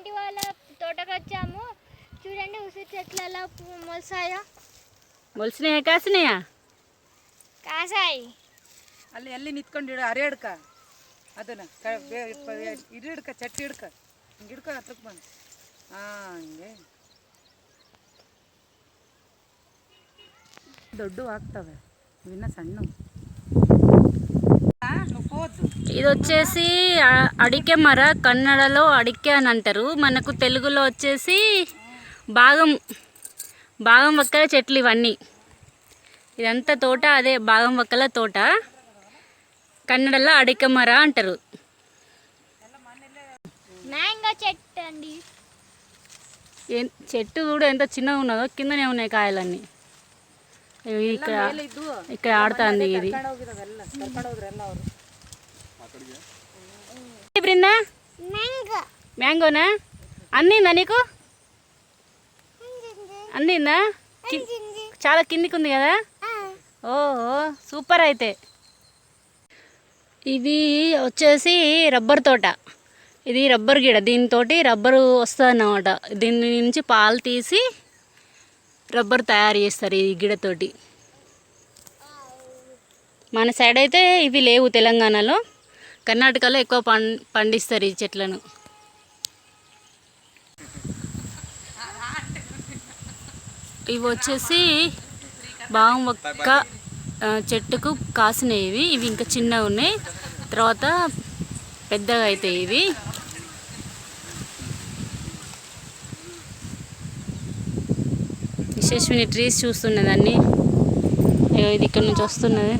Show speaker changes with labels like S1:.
S1: Aunty వాళ్ళ తోటకు వచ్చాము చూడండి ఉసిరి చెట్లు ఎలా పువ్వు మొలిసాయో
S2: మొలిసినాయా కాసినాయా
S1: కాసాయి
S3: ಅಲ್ಲಿ ಎಲ್ಲಿ ನಿಂತ್ಕೊಂಡು ಇಡು ಅರೆ ಹಿಡ್ಕ ಅದನ್ನ ಕ- ಬೇ- ಪ- ಇದು ಹಿಡ್ಕ ಚಟ್ಟಿ ಹಿಡ್ಕ ಹಿಂಗೆ ಹಿಡ್ಕ ಹತ್ರಕ್ಕೆ ಬಂದು ಹಾಂ ಹಿಂಗೆ ದೊಡ್ಡ ಆಗ್ತವೆ ಇನ್ನ ಸಣ್ಣ నువ్వు పోవద్దు
S2: ఇది వచ్చేసి అడికే మర కన్నడలో అడికే అని అంటారు. మనకు తెలుగులో వచ్చేసి భాగం భాగం వక్కల చెట్లు ఇవన్నీ. ఇదంతా తోట అదే భాగం వక్కల తోట. కన్నడలో అడిక మర అంటారు.
S1: మ్యాంగో చెట్టు అండి.
S2: చెట్టు కూడా ఎంత చిన్నగా ఉన్నదో కిందనే ఉన్నాయి కాయలన్నీ. ఇక్కడ ఇక్కడ ఆడుతుంది ఇది. మ్యాంగోనా? అందిందా నీకు? అందిందా? చాలా కిందికి ఉంది కదా ఓహో సూపర్ అయితే. ఇది వచ్చేసి రబ్బర్ తోట. ఇది రబ్బర్ గిడ. దీనితోటి రబ్బరు వస్తుంది అన్నమాట దీని నుంచి పాలు తీసి రబ్బర్ తయారు చేస్తారు ఈ గిడతోటి. మన సైడ్ అయితే ఇవి లేవు తెలంగాణలో. కర్ణాటకలో ఎక్కువ పం పండిస్తారు ఈ చెట్లను. ఇవి వచ్చేసి బావం ఒక్క ఆ, చెట్టుకు కాసినవి. ఇవి ఇంకా చిన్నగా ఉన్నాయి. తర్వాత పెద్దగా అవుతాయి ఇవి. విశేషమైన ట్రీస్ చూస్తున్నదాన్ని ఇది ఇక్కడ నుంచి వస్తున్నది.